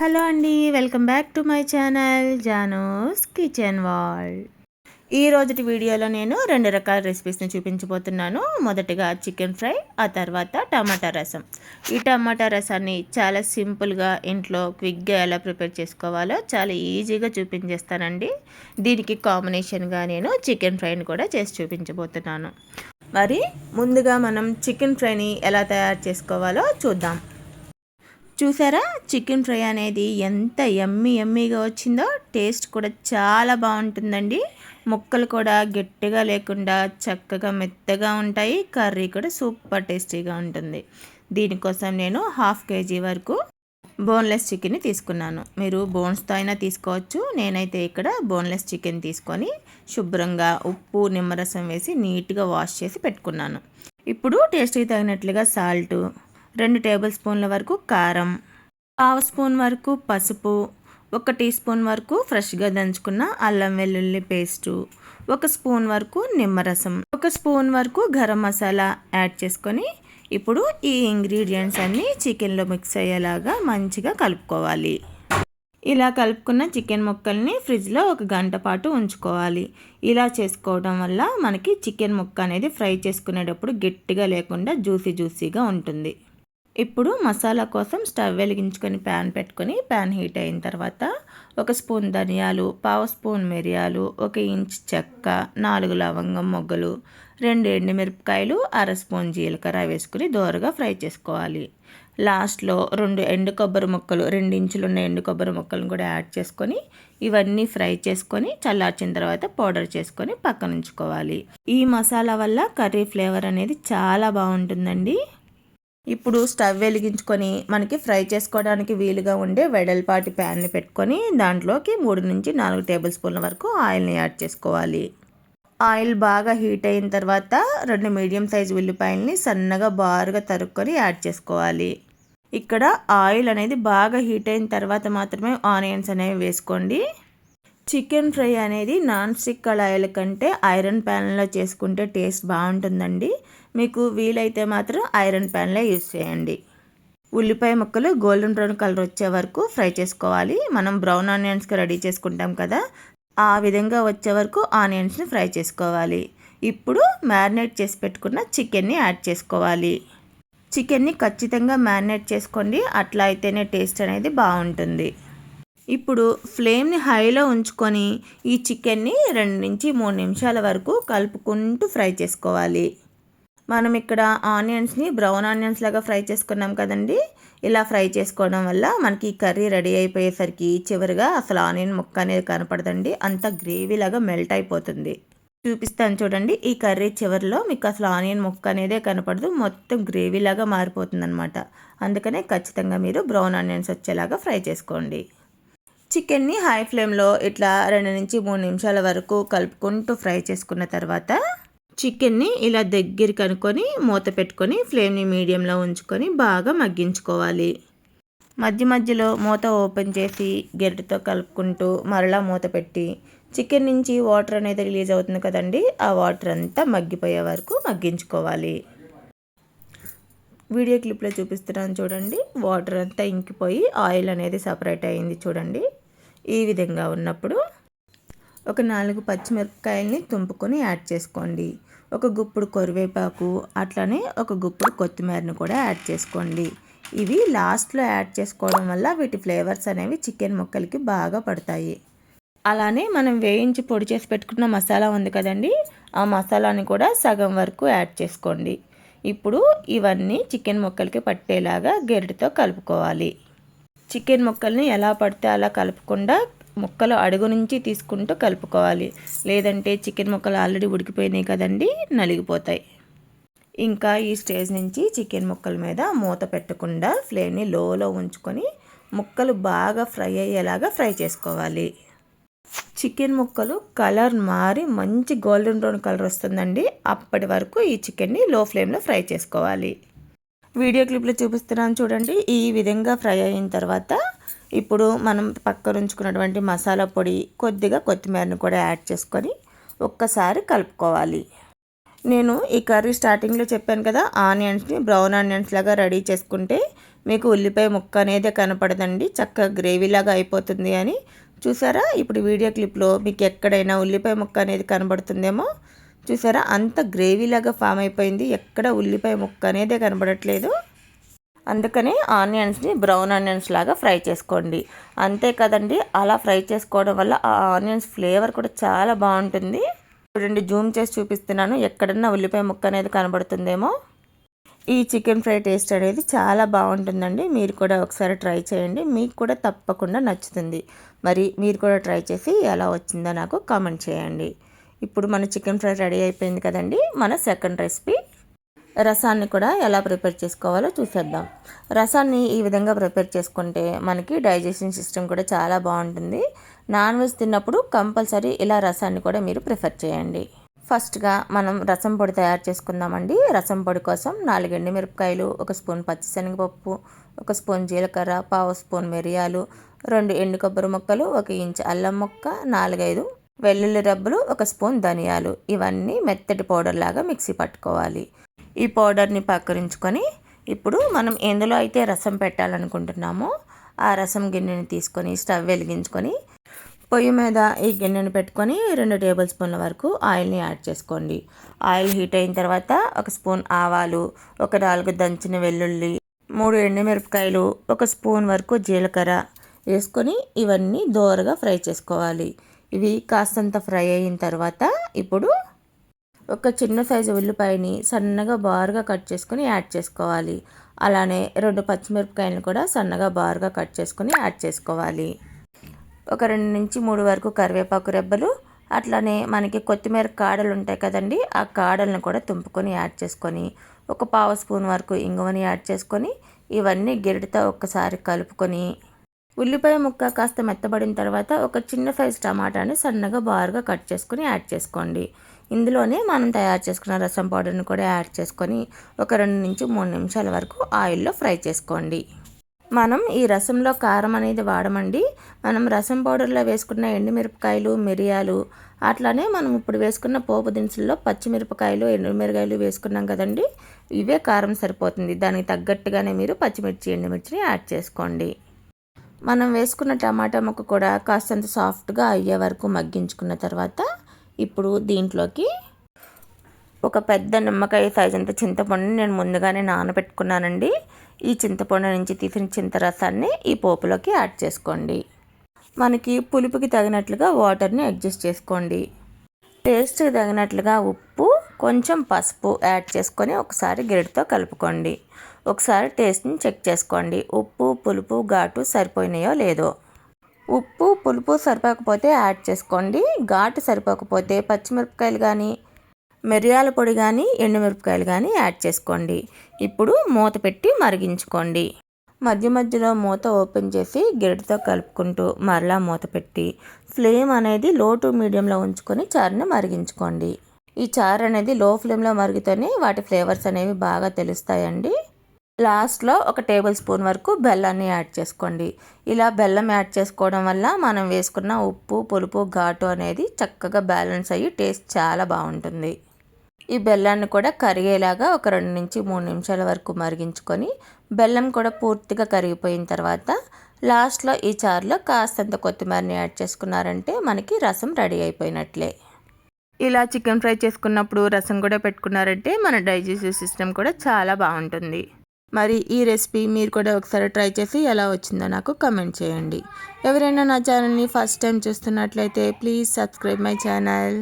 Hello అండి welcome back to my channel జానోస్ kitchen wall. ఈ రోజుటి వీడియోలో నేను రెండు రకాల రెసిపీస్ని చూపించబోతున్నాను. మొదటిగా చికెన్ ఫ్రై ఆ తర్వాత టమాటా రసం. ఈ టమాటా రసాన్ని చాలా సింపుల్గా ఇంట్లో క్విక్గా ఎలా ప్రిపేర్ చేసుకోవాలో చాలా ఈజీగా చూపించేస్తానండి. దీనికి కాంబినేషన్గా నేను చికెన్ ఫ్రైని కూడా చేసి చూపించబోతున్నాను. మరి ముందుగా మనం చికెన్ ఫ్రైని ఎలా తయారు చేసుకోవాలో చూద్దాం. చూసారా? చికెన్ ఫ్రై అనేది ఎంత ఎమ్మి ఎమ్మిగా వచ్చిందో టేస్ట్ కూడా చాలా బాగుంటుందండి. ముక్కలు కూడా గట్టిగా లేకుండా చక్కగా మెత్తగా ఉంటాయి. కర్రీ కూడా సూపర్ టేస్టీగా ఉంటుంది. దీనికోసం నేను హాఫ్ కేజీ వరకు బోన్లెస్ చికెన్ తీసుకున్నాను. మీరు బోన్స్తో అయినా తీసుకోవచ్చు. నేనైతే ఇక్కడ బోన్లెస్ చికెన్ తీసుకొని శుభ్రంగా ఉప్పు నిమ్మరసం వేసి నీట్గా వాష్ చేసి పెట్టుకున్నాను. ఇప్పుడు టేస్ట్కి తగినట్లుగా సాల్టు రెండు టేబుల్ స్పూన్ల వరకు కారం పావు స్పూన్ వరకు పసుపు ఒక టీ స్పూన్ వరకు ఫ్రెష్గా దంచుకున్న అల్లం వెల్లుల్లి పేస్టు ఒక స్పూన్ వరకు నిమ్మరసం ఒక స్పూన్ వరకు గరం మసాలా యాడ్ చేసుకొని ఇప్పుడు ఈ ఇంగ్రీడియంట్స్ అన్నీ చికెన్లో మిక్స్ అయ్యేలాగా మంచిగా కలుపుకోవాలి. ఇలా కలుపుకున్న చికెన్ ముక్కల్ని ఫ్రిడ్జ్లో ఒక గంట పాటు ఉంచుకోవాలి. ఇలా చేసుకోవడం వల్ల మనకి చికెన్ ముక్క అనేది ఫ్రై చేసుకునేటప్పుడు గట్టిగా లేకుండా జ్యూసీ జ్యూసీగా ఉంటుంది. ఇప్పుడు మసాలా కోసం స్టవ్ వెలిగించుకొని ప్యాన్ పెట్టుకొని ప్యాన్ హీట్ అయిన తర్వాత ఒక స్పూన్ ధనియాలు పావు స్పూన్ మిరియాలు ఒక ఇంచ్ చెక్క నాలుగు లవంగం మొగ్గలు రెండు ఎండుమిరపకాయలు అర స్పూన్ జీలకర్ర వేసుకుని దోరగా ఫ్రై చేసుకోవాలి. లాస్ట్లో రెండు ఎండు కొబ్బరి ముక్కలు రెండు ఇంచులున్న ఎండు కొబ్బరి ముక్కలను కూడా యాడ్ చేసుకొని ఇవన్నీ ఫ్రై చేసుకొని చల్లార్చిన తర్వాత పౌడర్ చేసుకొని పక్కన ఉంచుకోవాలి ఈ మసాలా వల్ల కర్రీ ఫ్లేవర్ అనేది చాలా బాగుంటుందండి. ఇప్పుడు స్టవ్ వెలిగించుకొని మనకి ఫ్రై చేసుకోవడానికి వీలుగా ఉండే వెడల్పాటి ప్యాన్ని పెట్టుకొని దాంట్లోకి మూడు నుంచి నాలుగు టేబుల్ స్పూన్ల వరకు ఆయిల్ని యాడ్ చేసుకోవాలి. ఆయిల్ బాగా హీట్ అయిన తర్వాత రెండు మీడియం సైజ్ ఉల్లిపాయల్ని సన్నగా బారుగా తరుక్కొని యాడ్ చేసుకోవాలి. ఇక్కడ ఆయిల్ అనేది బాగా హీట్ అయిన తర్వాత మాత్రమే ఆనియన్స్ అనేవి వేసుకోండి. చికెన్ ఫ్రై అనేది నాన్ స్టిక్ కళాయిల కంటే ఐరన్ ప్యాన్లో చేసుకుంటే టేస్ట్ బాగుంటుందండి. మీకు వీలైతే మాత్రం ఐరన్ ప్యాన్లే యూస్ చేయండి. ఉల్లిపాయ ముక్కలు గోల్డెన్ బ్రౌన్ కలర్ వచ్చే వరకు ఫ్రై చేసుకోవాలి. మనం బ్రౌన్ ఆనియన్స్కి రెడీ చేసుకుంటాం కదా ఆ విధంగా వచ్చే వరకు ఆనియన్స్ని ఫ్రై చేసుకోవాలి. ఇప్పుడు మ్యారినేట్ చేసి పెట్టుకున్న చికెన్ని యాడ్ చేసుకోవాలి. చికెన్ని ఖచ్చితంగా మ్యారినేట్ చేసుకోండి అట్లా అయితేనే టేస్ట్ అనేది బాగుంటుంది. ఇప్పుడు ఫ్లేమ్ని హైలో ఉంచుకొని ఈ చికెన్ని రెండు నుంచి మూడు నిమిషాల వరకు కలుపుకుంటూ ఫ్రై చేసుకోవాలి. మనం ఇక్కడ ఆనియన్స్ని బ్రౌన్ ఆనియన్స్ లాగా ఫ్రై చేసుకున్నాం కదండి. ఇలా ఫ్రై చేసుకోవడం వల్ల మనకి కర్రీ రెడీ అయిపోయేసరికి చివరిగా అసలు ఆనియన్ ముక్క అనేది కనపడదండి. అంత గ్రేవీ లాగా మెల్ట్ అయిపోతుంది. చూపిస్తాను చూడండి. ఈ కర్రీ చివరిలో మీకు అసలు ఆనియన్ ముక్క అనేదే కనపడదు. మొత్తం గ్రేవీ లాగా మారిపోతుంది అనమాట అందుకనే ఖచ్చితంగా మీరు బ్రౌన్ ఆనియన్స్ వచ్చేలాగా ఫ్రై చేసుకోండి. చికెన్ని హై ఫ్లేమ్లో ఇట్లా రెండు నుంచి మూడు నిమిషాల వరకు కలుపుకుంటూ ఫ్రై చేసుకున్న తర్వాత చికెన్ని ఇలా దగ్గర కనుక్కొని మూత పెట్టుకొని ఫ్లేమ్ని మీడియంలో ఉంచుకొని బాగా మగ్గించుకోవాలి. మధ్య మధ్యలో మూత ఓపెన్ చేసి గెరటితో కలుపుకుంటూ మరలా మూత పెట్టి చికెన్ నుంచి వాటర్ అనేది రిలీజ్ అవుతుంది కదండి ఆ వాటర్ అంతా మగ్గిపోయే వరకు మగ్గించుకోవాలి. వీడియో క్లిప్లో చూపిస్తున్నాను చూడండి. వాటర్ అంతా ఇంకిపోయి ఆయిల్ అనేది సపరేట్ అయింది చూడండి. ఈ విధంగా ఉన్నప్పుడు ఒక నాలుగు పచ్చిమిరపకాయల్ని తుంపుకొని యాడ్ చేసుకోండి. ఒక గుప్పుడు కరివేపాకు అట్లనే ఒక గుప్పుడు కొత్తిమీరను కూడా యాడ్ చేసుకోండి. ఇవి లాస్ట్లో యాడ్ చేసుకోవడం వల్ల వీటి ఫ్లేవర్స్ అనేవి చికెన్ ముక్కలకి బాగా పడతాయి. అలానే మనం వేయించి పొడి చేసి పెట్టుకున్న మసాలా ఉంది కదండి ఆ మసాలాని కూడా సగం వరకు యాడ్ చేసుకోండి. ఇప్పుడు ఇవన్నీ చికెన్ ముక్కలకి పట్టేలాగా గెరటితో కలుపుకోవాలి. చికెన్ ముక్కల్ని ఎలా పడితే అలా కలపకుండా ముక్కలు అడుగు నుంచి తీసుకుంటూ కలుపుకోవాలి. లేదంటే చికెన్ ముక్కలు ఆల్రెడీ ఉడికిపోయినాయి కదండి నలిగిపోతాయి. ఇంకా ఈ స్టేజ్ నుంచి చికెన్ ముక్కల మీద మూత పెట్టకుండా ఫ్లేమ్ని లోలో ఉంచుకొని ముక్కలు బాగా ఫ్రై అయ్యేలాగా ఫ్రై చేసుకోవాలి. చికెన్ ముక్కలు కలర్ మారి మంచి గోల్డెన్ బ్రౌన్ కలర్ వస్తుందండి. అప్పటి వరకు ఈ చికెన్ని లో ఫ్లేమ్లో ఫ్రై చేసుకోవాలి. వీడియో క్లిప్లో చూపిస్తున్నాను చూడండి. ఈ విధంగా ఫ్రై అయిన తర్వాత ఇప్పుడు మనం పక్కన ఉంచుకున్నటువంటి మసాలా పొడి కొద్దిగా కొత్తిమీరను కూడా యాడ్ చేసుకొని ఒక్కసారి కలుపుకోవాలి. నేను ఈ కర్రీ స్టార్టింగ్లో చెప్పాను కదా ఆనియన్స్ని బ్రౌన్ ఆనియన్స్ లాగా రెడీ చేసుకుంటే మీకు ఉల్లిపాయ ముక్క అనేది కనపడదండి. చక్కగా గ్రేవీలాగా అయిపోతుంది అని చూసారా? ఇప్పుడు వీడియో క్లిప్లో మీకు ఎక్కడైనా ఉల్లిపాయ ముక్క అనేది కనబడుతుందేమో? చూసారా? అంత గ్రేవీలాగా ఫామ్ అయిపోయింది. ఎక్కడ ఉల్లిపాయ ముక్క అనేది కనబడట్లేదు. అందుకని ఆనియన్స్ని బ్రౌన్ ఆనియన్స్ లాగా ఫ్రై చేసుకోండి. అంతే కదండి అలా ఫ్రై చేసుకోవడం వల్ల ఆ ఆనియన్స్ ఫ్లేవర్ కూడా చాలా బాగుంటుంది. చూడండి జూమ్ చేసి చూపిస్తున్నాను. ఎక్కడన్నా ఉల్లిపాయ ముక్క అనేది కనబడుతుందేమో? ఈ చికెన్ ఫ్రై టేస్ట్ అనేది చాలా బాగుంటుందండి. మీరు కూడా ఒకసారి ట్రై చేయండి. మీకు కూడా తప్పకుండా నచ్చుతుంది. మరి మీరు కూడా ట్రై చేసి ఎలా వచ్చిందో నాకు కామెంట్ చేయండి. ఇప్పుడు మన చికెన్ ఫ్రై రెడీ అయిపోయింది కదండి. మన సెకండ్ రెసిపీ. రసాన్ని కూడా ఎలా ప్రిపేర్ చేసుకోవాలో చూసేద్దాం. రసాన్ని ఈ విధంగా ప్రిపేర్ చేసుకుంటే మనకి డైజెషన్ సిస్టమ్ కూడా చాలా బాగుంటుంది. నాన్ వెజ్ తిన్నప్పుడు కంపల్సరీ ఇలా రసాన్ని కూడా మీరు ప్రిఫర్ చేయండి. ఫస్ట్గా మనం రసం పొడి తయారు చేసుకుందామండి. రసం పొడి కోసం నాలుగు ఎండుమిరపకాయలు ఒక స్పూన్ పచ్చిశనగపప్పు ఒక స్పూన్ జీలకర్ర పావు స్పూన్ మిరియాలు రెండు ఎండు కొబ్బరి ముక్కలు ఒక ఇంచు అల్లం ముక్క నాలుగైదు వెల్లుల్లి రబ్బలు ఒక స్పూన్ ధనియాలు. ఇవన్నీ మెత్తటి పౌడర్ లాగా మిక్సీ పట్టుకోవాలి. ఈ పౌడర్ని పక్కరించుకొని ఇప్పుడు మనం ఎందులో అయితే రసం పెట్టాలనుకుంటున్నామో ఆ రసం గిన్నెని తీసుకొని స్టవ్ వెలిగించుకొని పొయ్యి మీద ఈ గిన్నెను పెట్టుకొని రెండు టేబుల్ స్పూన్ల వరకు ఆయిల్ని యాడ్ చేసుకోండి. ఆయిల్ హీట్ అయిన తర్వాత ఒక స్పూన్ ఆవాలు ఒక నాలుగు దంచిన వెల్లుల్లి మూడు ఎండుమిరపకాయలు ఒక స్పూన్ వరకు జీలకర్ర వేసుకొని ఇవన్నీ దోరగా ఫ్రై చేసుకోవాలి. ఇవి కాస్తంత ఫ్రై అయిన తర్వాత ఇప్పుడు ఒక చిన్న సైజు ఉల్లిపాయని సన్నగా బారుగా కట్ చేసుకొని యాడ్ చేసుకోవాలి. అలానే రెండు పచ్చిమిరపకాయలను కూడా సన్నగా బారుగా కట్ చేసుకొని యాడ్ చేసుకోవాలి. ఒక రెండు నుంచి మూడు వరకు కరివేపాకు రెబ్బలు అట్లానే మనకి కొత్తిమీర కాడలు ఉంటాయి కదండి ఆ కాడలను కూడా తుంపుకొని యాడ్ చేసుకొని ఒక పావు స్పూన్ వరకు ఇంగువని యాడ్ చేసుకొని ఇవన్నీ గిరిటితో ఒక్కసారి కలుపుకొని ఉల్లిపాయ ముక్క కాస్త మెత్తబడిన తర్వాత ఒక చిన్న సైజ్ టమాటాని సన్నగా బారుగా కట్ చేసుకొని యాడ్ చేసుకోండి. ఇందులోనే మనం తయారు చేసుకున్న రసం పౌడర్ని కూడా యాడ్ చేసుకొని ఒక రెండు నుంచి మూడు నిమిషాల వరకు ఆయిల్లో ఫ్రై చేసుకోండి. మనం ఈ రసంలో కారం అనేది వాడమండి. మనం రసం పౌడర్లో వేసుకున్న ఎండుమిరపకాయలు మిరియాలు అట్లానే మనం ఇప్పుడు వేసుకున్న పోపు దినుసుల్లో పచ్చిమిరపకాయలు ఎండుమిరకాయలు వేసుకున్నాం కదండి. ఇవే కారం సరిపోతుంది. దానికి తగ్గట్టుగానే మీరు పచ్చిమిర్చి ఎండుమిర్చిని యాడ్ చేసుకోండి. మనం వేసుకున్న టమాటా ముక్క కూడా కాస్తంత సాఫ్ట్గా అయ్యే వరకు మగ్గించుకున్న తర్వాత ఇప్పుడు దీంట్లోకి ఒక పెద్ద నిమ్మకాయ సైజ్ అంత చింతపండుని నేను ముందుగానే నానబెట్టుకున్నానండి. ఈ చింతపండు నుంచి తీసిన చింతరసాన్ని ఈ పోపులోకి యాడ్ చేసుకోండి. మనకి పులుపుకి తగినట్లుగా వాటర్ని అడ్జస్ట్ చేసుకోండి. టేస్ట్కి తగినట్లుగా ఉప్పు కొంచెం పసుపు యాడ్ చేసుకొని ఒకసారి గెరటితో కలుపుకోండి. ఒకసారి టేస్ట్ని చెక్ చేసుకోండి. ఉప్పు పులుపు ఘాటు సరిపోయినాయో లేదో. ఉప్పు పులుపు సరిపోకపోతే యాడ్ చేసుకోండి. ఘాటు సరిపోకపోతే పచ్చిమిరపకాయలు కానీ మిరియాల పొడి కానీ ఎండుమిరపకాయలు కానీ యాడ్ చేసుకోండి. ఇప్పుడు మూత పెట్టి మరిగించుకోండి. మధ్య మధ్యలో మూత ఓపెన్ చేసి గిరిటితో కలుపుకుంటూ మరలా మూత పెట్టి ఫ్లేమ్ అనేది లో టు మీడియంలో ఉంచుకొని చారుని మరిగించుకోండి. ఈ చారు అనేది లో ఫ్లేమ్లో మరిగితేనే వాటి ఫ్లేవర్స్ అనేవి బాగా తెలుస్తాయండి. లాస్ట్లో ఒక టేబుల్ స్పూన్ వరకు బెల్లాన్ని యాడ్ చేసుకోండి. ఇలా బెల్లం యాడ్ చేసుకోవడం వల్ల మనం వేసుకున్న ఉప్పు పులుపు ఘాటు అనేది చక్కగా బ్యాలెన్స్ అయ్యి టేస్ట్ చాలా బాగుంటుంది. ఈ బెల్లాన్ని కూడా కరిగేలాగా ఒక రెండు నుంచి మూడు నిమిషాల వరకు మరిగించుకొని బెల్లం కూడా పూర్తిగా కరిగిపోయిన తర్వాత లాస్ట్లో ఈ చారులో కాస్తంత కొత్తిమీరని యాడ్ చేసుకున్నారంటే మనకి రసం రెడీ అయిపోయినట్లే. ఇలా చికెన్ ఫ్రై చేసుకున్నప్పుడు రసం కూడా పెట్టుకున్నారంటే మన డైజెస్టివ్ సిస్టమ్ కూడా చాలా బాగుంటుంది. మరి ఈ రెసిపీ మీరు కూడా ఒకసారి ట్రై చేసి ఎలా వచ్చిందో నాకు కమెంట్ చేయండి. ఎవరైనా నా ఛానల్ని ఫస్ట్ టైం చూస్తున్నట్లయితే ప్లీజ్ సబ్స్క్రైబ్ మై ఛానల్